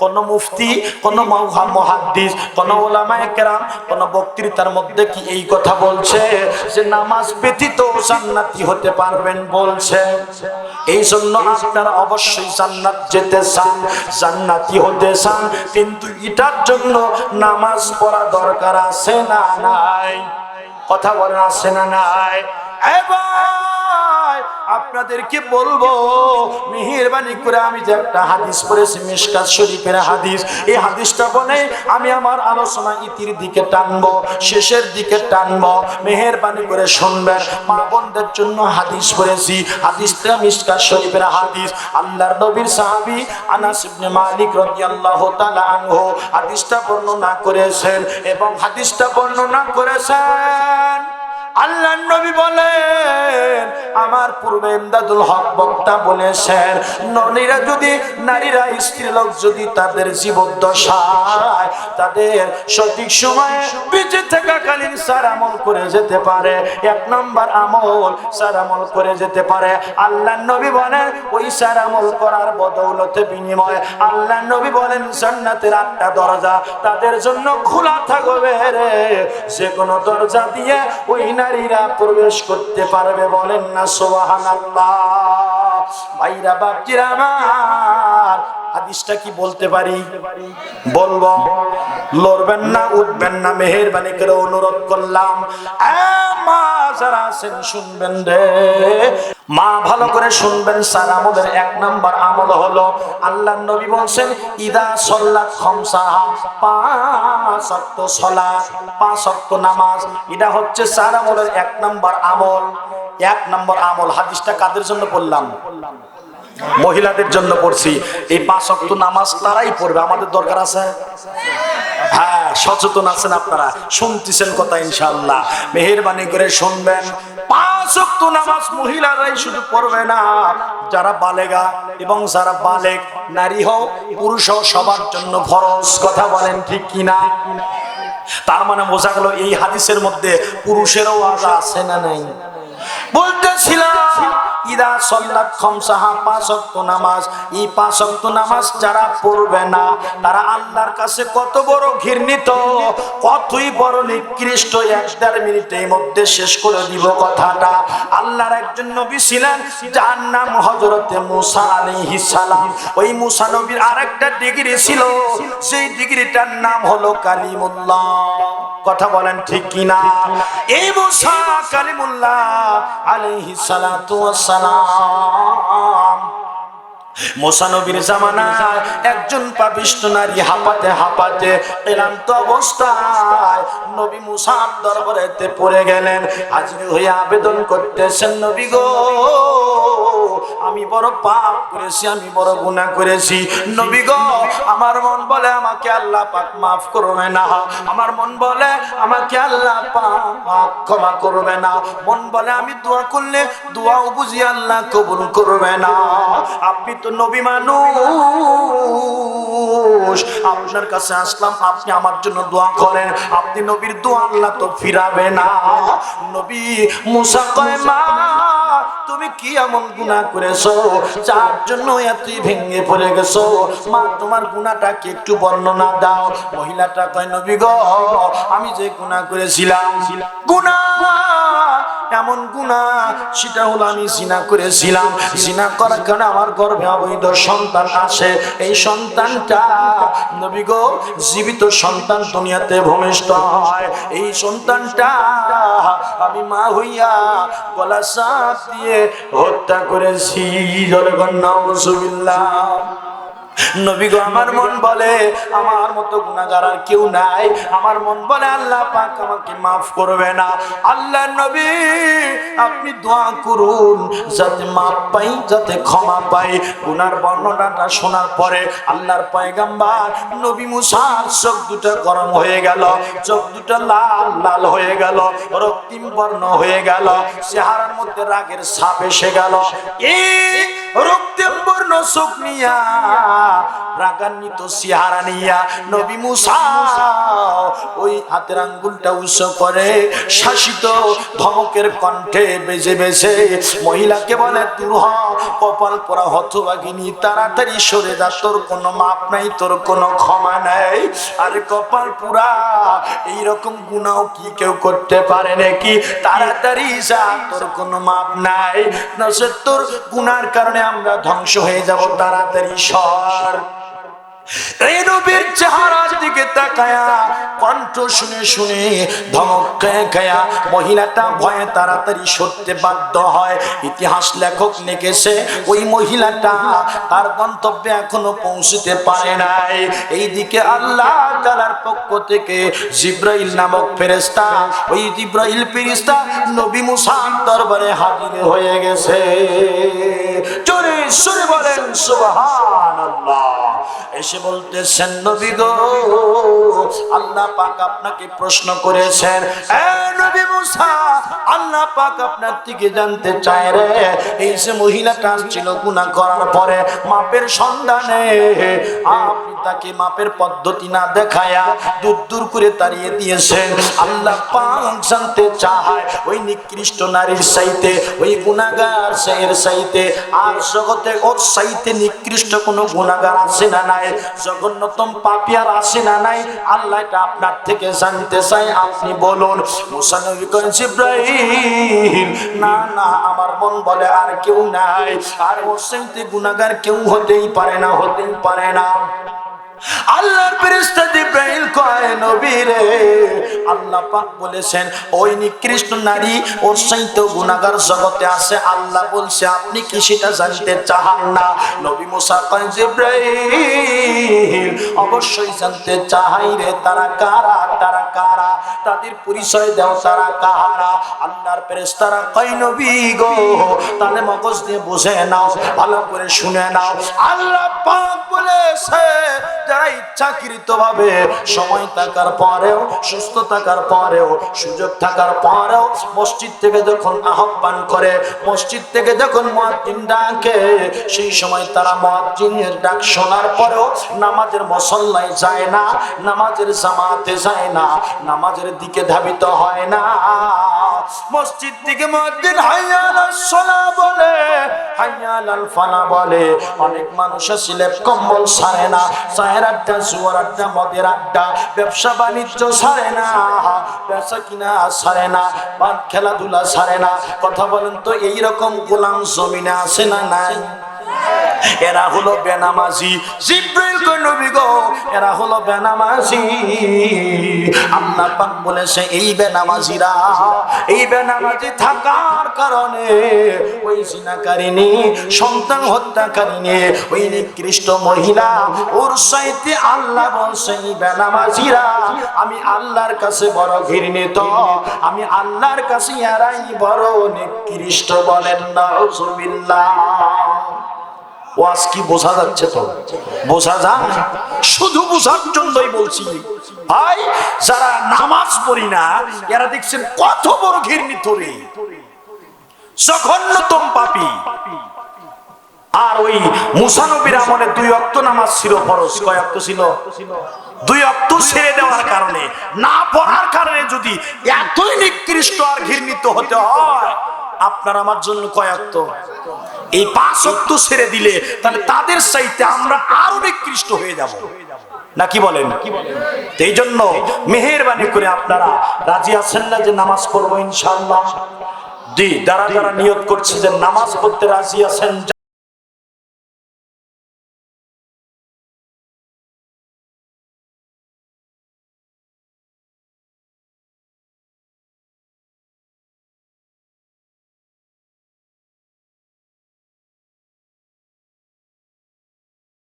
কোন মুফতি, কোন মহাদ্দিস, কোন ওলামায়ে কেরাম, কোন বক্তৃতার মধ্যে কি এই কথা বলছে? যে নামাজ ব্যতীত জান্নাতি হতে পারবেন বলছে। এই জন্য আপনারা অবশ্যই জান্নাত যেতে চান, জান্নাতি হতে চান, কিন্তু এটার জন্য নামাজ পড়া দরকার আছে না নাই? কথা বলেন আছে না নাই? এবার আপনাদেরকে বলব, মেহেরবানি করে আমি যে একটা হাদিস পড়েছি, মিশকাত শরীফের হাদিস। এই হাদিসটা বলে আমি আমার আলোচনা ইতির দিকে টানবো, শেষের দিকে টানবো। মেহেরবানি করে শুনবেন, মা বোনদের জন্য হাদিস পড়েছি। হাদিসটা মিশকাত শরীফের হাদিস। আল্লাহর নবীর সাহাবী আনাস ইবনে মালিক রাদিয়াল্লাহু তাআলা আনহু হাদিসটা বর্ণনা করেছেন এবং হাদিসটা বর্ণনা করেছেন। আল্লাহ নবী বলেন আমার পূর্বে ইমদাদুল হক বক্তা বলেছেন, ননীরা যদি, নারীরা স্ত্রী লোক যদি তাদের জীবদ্দশায় তাদের সঠিক সময়ে বেঁচে থাকাকালীন সার আমল করে যেতে পারে। এক নম্বর আমল সার আমল করে যেতে পারে। আল্লাহ নবী বলেন, ওই সার আমল করার বদৌলতে বিনিময়। আল্লাহ নবী বলেন, জান্নাতের আটটা দরজা তাদের জন্য খোলা থাকবে রে। যে কোনো দরজা দিয়ে ওই নারীরা প্রবেশ করতে পারবে বলেন না সোহান ভাইরা বাপজিরা আমার, হাদিসটা কি বলতে পারি? বলব, লড়বেন না, উঠবেন না, মেহেরবানি করে অনুরোধ করলাম। মা যারা আছেন, শুনবেন রে। মা ভালো করে শুনবেন স্যার, আমাদের এক নাম্বার আমল হলো, আল্লাহ নবী বলছেন, ইদা সল্লাত খমসাহা পাঁচ সলাত পাঁচ নামাজ। এটা হচ্ছে স্যার আমলের এক নাম্বার আমল। এক নম্বর আমল, হাদিসটা কাদের জন্য বললাম মহিলাদের জন্য পড়ছি। এই পাঁচ অক্ত নামাজ তারাই পড়বে, আমাদের দরকার আছে? হ্যাঁ সচেতন আছেন আপনারা, শুনতেছেন কথা ইনশাল্লাহ মেহেরবানি করে শুনবেন, পাঁচ অক্ত নামাজ মহিলারাই শুধু পড়বে না। যারা বালেগা এবং যারা বালেক নারী হোক পুরুষ হোক সবার জন্য ফরজ, কথা বলেন ঠিক কিনা? তার মানে বোঝা গেল এই হাদিসের মধ্যে পুরুষেরও আজ আছে না নাই? বলতেছিলাম, ইদা সল্লাত খমসাহা, পাঁচ নামাজ। এই পাঁচ নামাজ যারা পড়বে না, তারা আল্লাহর কাছে কত বড় ঘৃণিত, কতই বড় নিকৃষ্ট, এক দেড় মিনিটের মধ্যে শেষ করে দিব কথাটা। আল্লাহর একজন নবী ছিলেন, যার নাম হজরতে মুসা আলাইহিস সালাম। ওই মুসা নবীর আরেকটা ডিগ্রি ছিল, সেই ডিগ্রিটার নাম হলো কালিমুল্লাহ। কথা বলেন ঠিক কিনা? এই মুসা কালিমুল্লাহ আলাইহিস সালাতু সালাম মোসানবীর একজন পাপিষ্ট নারী হাঁপাতে হাঁপাতে ক্লান্ত অবস্থায় নবী মুসার দরবারেতে পড়ে গেলেন। হাজির হয়ে আবেদন করতেছেন, নবী গো আমি বড় পাপ করেছি, আমি বড় গুনাহ করেছি। নবী গো, আমার মন বলে আমাকে আল্লাহ পাক মাফ করবে না। আমার মন বলে আমাকে আল্লাহ পাক ক্ষমা করবে না। মন বলে আমি দোয়া করলে দোয়াও বুঝি আল্লাহ কবুল করবে না। আপনি তো নবী মানুষ। আপনার কাছে আসলাম, আপনি আমার জন্য দোয়া করেন। আপনি নবীর দোয়া আল্লাহ তো ফিরাবে না। নবী মুসা কয়, মা তুমি কি এমন গুণা করেছ? যার জন্য এতই ভেঙে পড়ে গেছো? মা, তোমার গুণাটাকে একটু বর্ণনা দাও। মহিলাটা কয়, নবী গো, আমি যে গুণা করেছিলাম, গুনাহ এমন গুণা সেটা হলো আমি জিনা করেছিলাম। জিনা করার কারণে আমার গর্ভে অবৈধ সন্তান আসে। এই সন্তানটা, নবী গো, জীবিত সন্তান দুনিয়াতে ভূমিষ্ঠ হয়। এই সন্তানটা আমি মা হইয়া গলা সাপ দিয়ে হত্যা করেছি। জনগণ নজুবিল্লাহ নবী গো আমার মন বলে আমার মতো গুনাহগার আর কেউ নাই। আমার মন বলে আল্লাহ পাক আমাকে maaf করবে না। আল্লাহ নবী আপনি দোয়া করুন যাতে মাপ পাই যাতে ক্ষমা পাই। গুনার বর্ণনাটা শোনার পরে আল্লাহর পয়গাম্বার নবী মুসার চোখ দুটো গরম হয়ে গেল চোখ দুটো লাল লাল হয়ে গেল রক্তিম বর্ণ হয়ে গেল চেহারার মধ্যে রাগের ছাপ এসে গেল। এই নিয়া, রাগান্বিত চেহারা নিয়া নবী মুসা, ওই হাতের আঙ্গুলটা করে শাসিত ধমকের কণ্ঠে বেজে বেজে মহিলাকে বলে তুর হ, কপাল পরা হতভাগিনী, তাড়াতাড়ি সরে যা, তোর কোনো মাপ নাই, তোর কোনো ক্ষমা নাই। আর কপাল পুরা এইরকম গুণাও কি কেউ করতে পারে নাকি? তাড়াতাড়ি যা, তোর কোনো মাপ নাই। না তোর গুনার কারণে আমরা ধ্বংস হয়ে যাব তাড়াতাড়ি সর। এই নবীর চেহারার দিকে তাকায়া কণ্ঠ শুনে শুনে ধমক মহিলাটা ভয়ে তাড়াতাড়ি সরতে বাধ্য হয়। ইতিহাস লেখক ওই মহিলাটা তার গন্তব্যে এখনও পৌঁছতে পারে নাই। এইদিকে আল্লাহ তালার পক্ষ থেকে জিব্রাইল নামক ফেরেস্তা ওই জিব্রাইল ফেরেস্তা নবী মুসার দরবারে হাজির হয়ে গেছে। সুরে বলেন এসে বলতেছেন, নবী গো, আল্লাহ পাক আপনাকে প্রশ্ন করেছেন, এ নবী মুসা, আল্লাহ পাক আপনার থেকে জানতে চায় রে। এই যে মহিলাটা করার পরে মাপের সন্ধানে, আপনি তাকে মাপের পদ্ধতি না দেখায়া দূর দূর করে তাড়িয়ে দিয়েছেন। আল্লাহ পাক জানতে চায়, ওই নিকৃষ্ট নারীর সাইতে ওই গুনাহগার সাইয়ের সাইতে আর জগতে ওর সাইতে নিকৃষ্ট কোনো গুণাগার আছে না নাই? জঘন্যতম পাপী আর আছে না নাই? আল্লাহ এটা আপনার থেকে জানতে চাই আপনি বলুন। মুসা নবী ইব্রাহিম না না, আমার মন বলে আর কেউ নাই। আর ওর সাইতে গুণাগার কেউ হতেই পারে না, হতেই পারে না। আল্লাহর ফেরেশতা জিব্রাইল কয়, নবী রে। আল্লাহ পাক বলেছেন, ওই নিকৃষ্ট নারী ওর সাইতে গুনাহগার জগতে আছে। আল্লাহ বলছে, আপনি কি সেটা জানতে চাহান না? নবী মুসা কয়, জিব্রাইল, অবশ্যই জানতে চাহাই রে। তারা কারা? তারা কারা? তাদের পরিচয় দাও, তারা কারা? আল্লাহর ফেরেশতারা কয়, নবী গো, তাহলে মগজ দিয়ে বুঝে নাও, ভালো করে শুনে নাও। আল্লাহ পাক বলেছে যারা ইচ্ছাকৃত ভাবে সময় থাকার পরেও, সুস্থ থাকার পরেও, সুযোগ থাকার পরেও মসজিদ থেকে যখন আহ্বান করে, মসজিদ থেকে যখন মুয়াজ্জিন ডাকে, সেই সময় তারা মুয়াজ্জিনের ডাক শোনার পরেও নামাজের মসল্লায় যায় না, নামাজের জামাতে যায় না, নামাজের দিকে ধাবিত হয় না। মসজিদ থেকে মুয়াজ্জিন হাইয়া সোনা বলে হাইয়া ফানা বলে। অনেক মানুষ আসলে কম্বল সারে না, চায়ের আড্ডা, জুয়ার আড্ডা, মদের আড্ডা, ব্যবসা বাণিজ্য সারে না, ব্যবসা কিনা সারে না খেলাধুলা সারে না। কথা বলেন তো, এইরকম গোলাম জমিনে আসে না নাই? এরা হলো বেনামাজি। জিব্রাইল কই নবী গো? এরা হলো বেনামাজি। আল্লাহ পাক বলেছে, এই বেনামাজিরা, এই বেনামাজি থাকার কারণে ওই জিনাকারিনী সন্তান হত্যাকারিনী ওই নিকৃষ্ট মহিলা ওর সাইতে আল্লাহ বলছে, এই বেনামাজিরা, আমি আল্লাহর কাছে বড় ঘৃণিত। আমি আল্লাহর কাছে এরাই বড় নিকৃষ্ট বলেন না ওয়াজ কি বোঝা যাচ্ছে তো? বোঝা শুধু বোঝার জন্যই বলছি। ভাই, যারা নামাজ পড়ি না, এরা দেখছেন কত বড় জঘন্যতম পাপী। আর ওই মুসানবীর আমলে দুই অক্ত নামাজ ছিল ফরজ। কয় অক্ত ছিল? দুই অক্ত ছেড়ে দেওয়ার কারণে। না পড়ার কারণে যদি এতই নিকৃষ্ট আর ঘৃণিত হতে হয়, আপনার আমার জন্য কয় অক্ত? এই পাঁচ ছেড়ে দিলে তাহলে তাদের চাইতে আমরা আরও নিকৃষ্ট হয়ে যাব। নাকি বলেন? এই জন্য মেহেরবানি করে আপনারা রাজি আছেন না যে নামাজ পড়ব ইনশাল্লাহ জি, যারা যারা নিয়োগ করছে যে নামাজ পড়তে রাজি আছেন